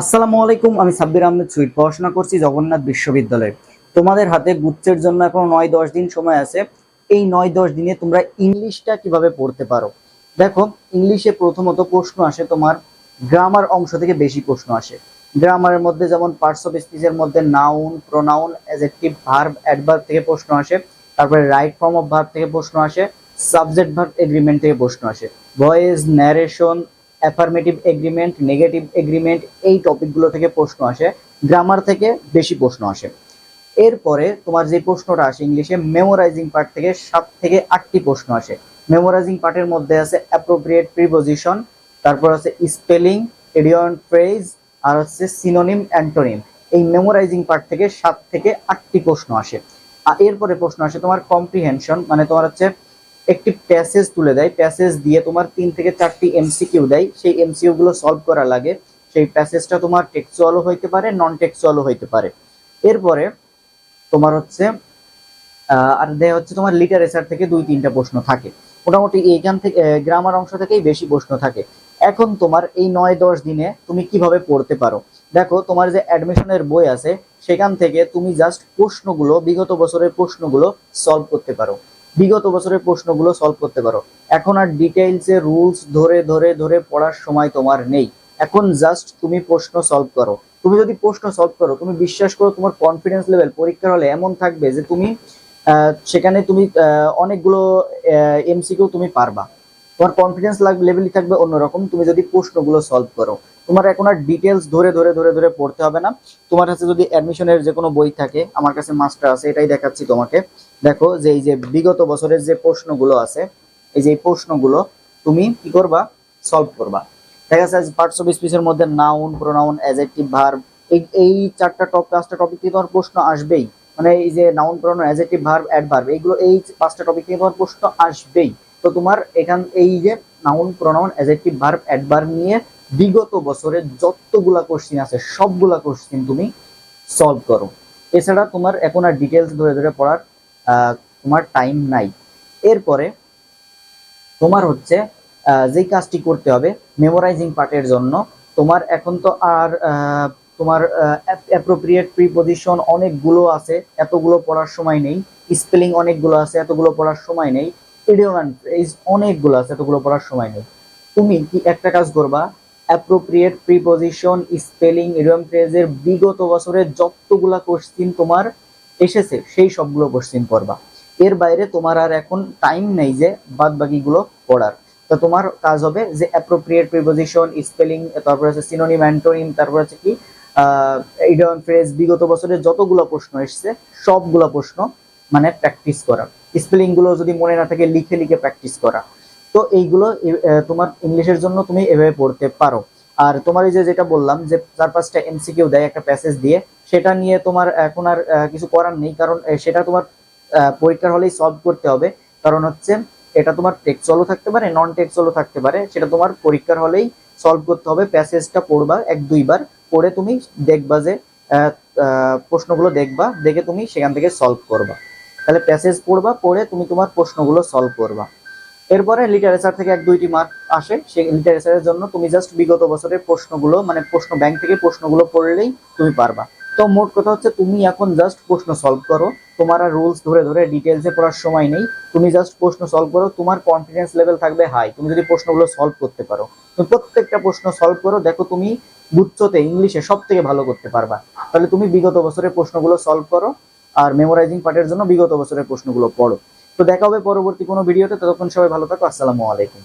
আসসালামু আলাইকুম, আমি সাব্বির আহমেদ সুইট। পড়াশোনা করছি জগন্নাথ বিশ্ববিদ্যালয়ে। তোমাদের হাতে গুচ্ছের জন্য এখন নয় দশ দিন সময় আছে। এই নয় দশ দিনে তোমরা ইংলিশটা কীভাবে পড়তে পারো? দেখো, ইংলিশে প্রথমত প্রশ্ন আসে তোমার গ্রামার অংশ থেকে বেশি প্রশ্ন আসে। গ্রামারের মধ্যে যেমন পার্টস অফ স্পিচের মধ্যে noun pronoun adjective verb adverb থেকে প্রশ্ন আসে। তারপরে রাইট ফর্ম অফ ভার্ব থেকে প্রশ্ন আসে। সাবজেক্ট ভার্ব এগ্রিমেন্ট থেকে প্রশ্ন আসে। Voice narration affirmative agreement negative agreement এই টপিকগুলো থেকে প্রশ্ন আসে গ্রামার থেকে বেশি প্রশ্ন আসে। এরপরে তোমার যে প্রশ্নটা আসে ইংলিশে মেমোরাইজিং পার্ট থেকে সাত থেকে আটটি প্রশ্ন আসে। মেমোরাইজিং পার্টের মধ্যে আছে অ্যাপ্রোপ্রিয়েট প্রিপোজিশন তারপর আছে স্পেলিং এডিয়ন ফ্রেজ আর হচ্ছে সিনোনিম অ্যান্টোনিম এই মেমোরাইজিং পার্ট থেকে সাত থেকে আটটি প্রশ্ন আসে। আর এরপরে প্রশ্ন আসে তোমার কম্প্রিহেনশন মানে তোমার হচ্ছে একটি প্যাসেজ তুলে দেয়। প্যাসেজ দিয়ে তোমার তিন থেকে চারটি এমসিকিউ দেয়। সেই এমসিকিউ গুলো সলভ করা লাগে। সেই প্যাসেজটা তোমার টেক্সচুয়ালও হইতে পারে নন টেক্সচুয়ালও হইতে পারে। এরপরে তোমার হচ্ছে আর দেয় হচ্ছে তোমার লিটারেচার থেকে দুই, তিনটা প্রশ্ন থাকে। মোটামুটি এইখান থেকে গ্রামার অংশ থেকেই বেশি প্রশ্ন থাকে। এখন তোমার এই নয়, দশ দিনে তুমি কীভাবে পড়তে পারো? দেখো, তোমার যে অ্যাডমিশনের বই আছে, সেখান থেকে তুমি জাস্ট প্রশ্নগুলো, বিগত বছরের প্রশ্নগুলো সলভ করতে পারো। বিগত বছরের প্রশ্নগুলো সলভ করতে পারো। এখন আর ডিটেইলসে রুলস ধরে ধরে ধরে পড়ার সময় তোমার নেই। এখন জাস্ট তুমি প্রশ্ন সলভ করো। তুমি যদি প্রশ্ন সলভ করো, তুমি বিশ্বাস করো তোমার কনফিডেন্স লেভেল পরীক্ষার হলে এমন থাকবে যে তুমি সেখানে তুমি অনেকগুলো এমসিকিউ তুমি পারবা। তোমার কনফিডেন্স লেভেলই থাকবে অন্যরকম। তুমি যদি প্রশ্নগুলো সলভ করো, তোমার এখন আর ডিটেলস ধরে ধরে ধরে ধরে পড়তে হবে না। তোমার কাছে যদি অ্যাডমিশনের যে কোনো বই থাকে, আমার কাছে মাস্টার আছে, এটাই দেখাচ্ছি তোমাকে। দেখো যে এই যে বিগত বছরের যে প্রশ্নগুলো আছে, এই যে এই প্রশ্নগুলো তুমি কি করবা? সলভ করবা। দেখা যাচ্ছে পার্টস অফ স্পিচের মধ্যে নাউন প্রোনাউন অ্যাজেক্টিভ ভার্ব এই এই চারটা টপ পাঁচটা টপিক থেকে তোমার প্রশ্ন আসবেই। মানে এই যে noun pronoun adjective verb adverb এইগুলো এই পাঁচটা টপিক থেকে তোমার প্রশ্ন আসবেই। তো তোমার এখান, এই যে noun pronoun adjective verb adverb নিয়ে বিগত বছরের যতগুলা কোশ্চিন আছে, সবগুলা কোশ্চিন তুমি সলভ করো। এছাড়া তোমার এখন আর ডিটেলস ধরে ধরে পড়ার তোমার টাইম নাই। এরপরে তোমার হচ্ছে যেই কাজটি করতে হবে মেমোরাইজিং পার্টের জন্য, তোমার এখন তো আর তোমার অ্যাপ্রোপ্রিয়েট প্রিপোজিশন অনেকগুলো আছে, এতগুলো পড়ার সময় নেই স্পেলিং অনেকগুলো আছে, এতগুলো পড়ার সময় নেই ইডিওম অনেকগুলো আছে, এতগুলো পড়ার সময় নেই। তুমি কি একটা কাজ করবা অ্যাপ্রোপ্রিয়েট প্রিপোজিশন স্পেলিং ইডিওম ফ্রেজের বিগত বছরের যতগুলা কোশ্চিন তোমার এসেছে, সেই সবগুলো কোশ্চিন পড়বা। এর বাইরে তোমার আর এখন টাইম নেই যে বাদ বাকিগুলো পড়ার। তো তোমার কাজ হবে যে অ্যাপ্রোপ্রিয়েট প্রিপোজিশন স্পেলিং তারপর হচ্ছে সিনোনিম অ্যান্টোনিম তারপর হচ্ছে কি ইডিয়ম ফ্রেজ বিগত বছরের যতগুলো প্রশ্ন এসেছে, সবগুলো প্রশ্ন মানে প্র্যাকটিস করা। স্পেলিংগুলো যদি মনে না থাকে, লিখে লিখে প্র্যাকটিস করা। তো এইগুলো তোমার ইংলিশের জন্য তুমি এভাবে পড়তে পারো। আর তোমার এই যে যেটা বললাম যে চার পাঁচটা এমসিকিউ দেয়, একটা প্যাসেজ দিয়ে সেটা নিয়ে তোমার এখন আর কিছু করার নেই, কারণ সেটা তোমার পরীক্ষার হলেই সলভ করতে হবে। কারণ হচ্ছে, এটা তোমার টেক্সচুয়ালও থাকতে পারে নন টেক্সচুয়ালও থাকতে পারে, সেটা তোমার পরীক্ষার হলেই সলভ করতে হবে প্যাসেজটা পড়বা, এক, দুইবার, পড়ে তুমি দেখবা যে প্রশ্নগুলো দেখবা, দেখে তুমি সেখান থেকে সলভ করবা। তাহলে প্যাসেজ পড়বা, পড়ে তুমি তোমার প্রশ্নগুলো সলভ করবা। এরপরে লিটারেচার থেকে এক, দুইটি মার্ক আসে, সেই লিটারেচারের জন্য তুমি জাস্ট বিগত বছরের প্রশ্নগুলো মানে প্রশ্ন ব্যাংক থেকে প্রশ্নগুলো পড়লেই তুমি পারবা। তো মোট কথা হচ্ছে তুমি এখন জাস্ট প্রশ্ন সলভ করো। তোমার আর রুলস ধরে ধরে ডিটেলসে পড়ার সময় নেই। তুমি জাস্ট প্রশ্ন সলভ করো, তোমার কনফিডেন্স লেভেল থাকবে হাই তুমি যদি প্রশ্নগুলো সলভ করতে পারো। তুমি প্রত্যেকটা প্রশ্ন সলভ করো, দেখো তুমি গুচ্ছতে ইংলিশে সব থেকে ভালো করতে পারবা। তাহলে তুমি বিগত বছরের প্রশ্নগুলো সলভ করো আর মেমোরাইজিং পার্টের জন্য বিগত বছরের প্রশ্নগুলো পড়ো। তো দেখা হবে পরবর্তী কোনো ভিডিওতে ততক্ষণ সবাই ভালো থাকো, আসসালামু আলাইকুম।